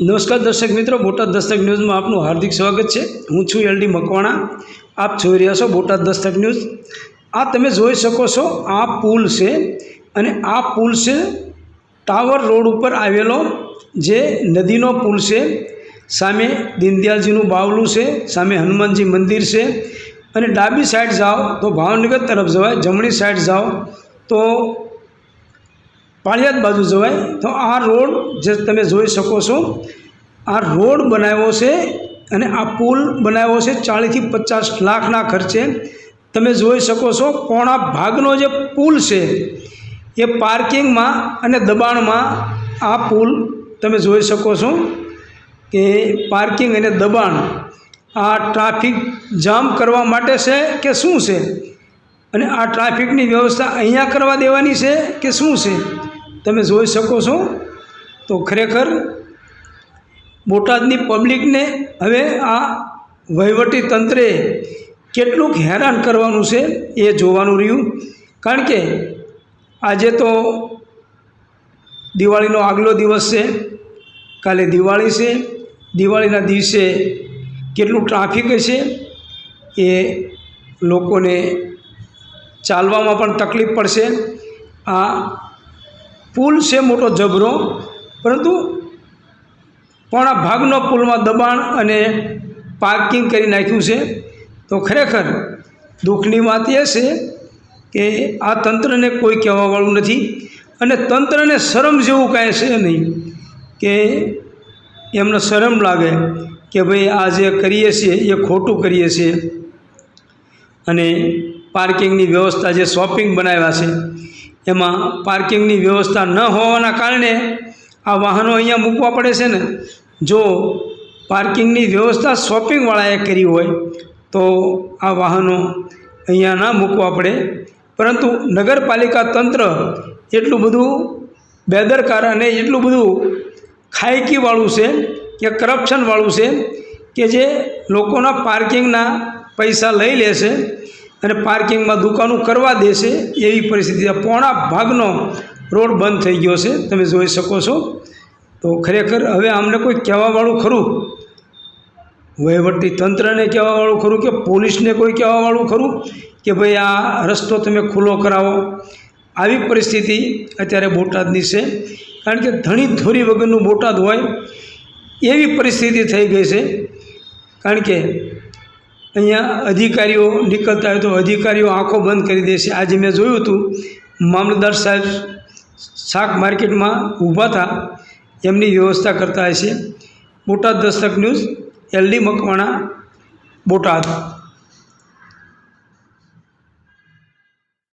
નમસ્કાર દર્શક મિત્રો, બોટાદ દસ્તક ન્યૂઝમાં આપનું હાર્દિક સ્વાગત છે. હું છું એલડી મકવાણા. આપ જોઈ રહ્યા છો બોટાદ દસ્તક ન્યૂઝ. આ તમે જોઈ શકો છો, આ પુલ છે અને આ પુલ છે ટાવર રોડ ઉપર આવેલો જે નદીનો પુલ છે. સામે દીનદયાલજીનું બાવલું છે, સામે હનુમાનજી મંદિર છે. અને ડાબી સાઈડ જાઓ તો ભાવનગર તરફ જવાય, જમણી સાઈડ જાઓ તો પાળિયાદ બાજુ જવાય, તો આ રોડ જે તમે જોઈ શકો છો, આ રોડ બનાવ્યો છે અને આ પુલ બનાવ્યો છે ચાળીસથી પચાસ લાખના ખર્ચે. તમે જોઈ શકો છો પોણા ભાગનો જે પુલ છે, એ પાર્કિંગમાં અને દબાણમાં આ પુલ તમે જોઈ શકો છો કે પાર્કિંગ અને દબાણ આ ટ્રાફિક જામ કરવા માટે છે કે શું છે? અને આ ટ્રાફિકની વ્યવસ્થા અહીંયા કરવા દેવાની છે કે શું છે? તમે જોઈ શકો છો? તો ખરેખર બોટાદની પબ્લિકને હવે આ વહીવટી તંત્રે કેટલુંક હેરાન કરવાનું છે એ જોવાનું રહ્યું. કારણ કે આજે તો દિવાળીનો આગલો દિવસ છે, કાલે દિવાળી છે. દિવાળીના દિવસે કેટલું ટ્રાફિક હશે એ લોકોને ચાલવામાં પણ તકલીફ પડશે. આ પુલ છે મોટો જબરો, પરંતુ પોણા ભાગનો પુલમાં દબાણ અને પાર્કિંગ કરી નાખ્યું છે. તો ખરેખર દુઃખની વાત એ છે કે આ તંત્રને કોઈ કહેવાવાળું નથી અને તંત્રને શરમ જેવું કાંઈ છે નહીં કે એમને શરમ લાગે કે ભાઈ આ જે કરીએ છીએ એ ખોટું કરીએ છીએ. અને પાર્કિંગની વ્યવસ્થા જે શોપિંગ બનાવ્યા છે એમાં પાર્કિંગની વ્યવસ્થા ન હોવાના કારણે આ વાહનો અહીંયા મૂકવા પડે છે ને. જો પાર્કિંગની વ્યવસ્થા શોપિંગવાળાએ કરી હોય, તો આ વાહનો અહીંયા ના મૂકવા પડે. પરંતુ નગરપાલિકા તંત્ર એટલું બધું બેદરકાર અને એટલું બધું ખાયકીવાળું છે કે કરપ્શનવાળું છે કે જે લોકોના પાર્કિંગના પૈસા લઈ લેશે અને પાર્કિંગમાં દુકાનો કરવા દેશે એવી પરિસ્થિતિ પોણા ભાગનો રોડ બંધ થઈ ગયો છે. તમે જોઈ શકો છો. તો ખરેખર હવે આમને કોઈ કહેવાવાળું ખરું? વહીવટી તંત્રને કહેવાવાળું ખરું કે પોલીસને કોઈ કહેવાવાળું ખરું કે ભાઈ આ રસ્તો તમે ખુલ્લો કરાવો? આવી પરિસ્થિતિ અત્યારે બોટાદની છે. કારણ કે ધણી ધોરી વગરનું બોટાદ હોય એવી પરિસ્થિતિ થઈ ગઈ છે. કારણ કે અહીંયા અધિકારીઓ નીકળતા હોય તો અધિકારીઓ આંખો બંધ કરી દે છે. આજે મેં જોયું હતું, મામલતદાર સાહેબ શાક માર્કેટમાં ઊભા હતા. એમની વ્યવસ્થા કરતા હશે બોટાદ દસ્તક ન્યૂઝ, એલડી મકવાણા, બોટાદ.